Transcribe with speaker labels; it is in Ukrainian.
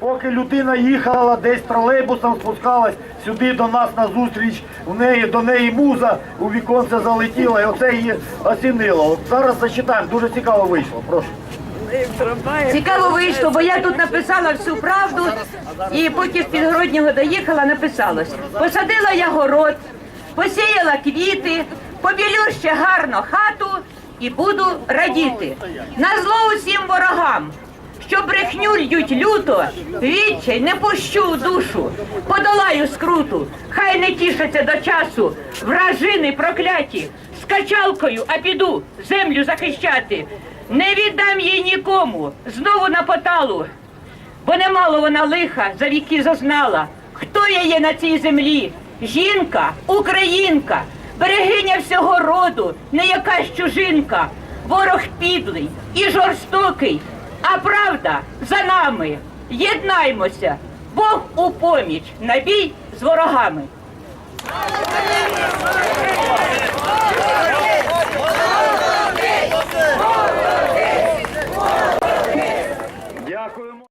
Speaker 1: поки людина їхала десь тролейбусом, спускалась сюди до нас на зустріч, у неї до неї муза у віконце залетіла, і оце її осінило. От зараз зачитаємо, дуже цікаво вийшло. Прошу.
Speaker 2: Цікаво вийшло, бо я тут написала всю правду, і поки з Підгороднього доїхала, написалось. Посадила я город, посіяла квіти, побілю ще гарно хату і буду радіти. На зло усім ворогам, що брехню льють люто, відчай не пущу душу, подолаю скруту, хай не тішаться до часу, вражини прокляті, з качалкою, а піду землю захищати. Не віддам їй нікому, знову на поталу, бо немало вона лиха за віки зазнала. Хто я є на цій землі? Жінка, українка, берегиня всього роду, не якась чужинка. Ворог підлий і жорстокий, а правда за нами. Єднаймося, Бог у поміч на бій з ворогами.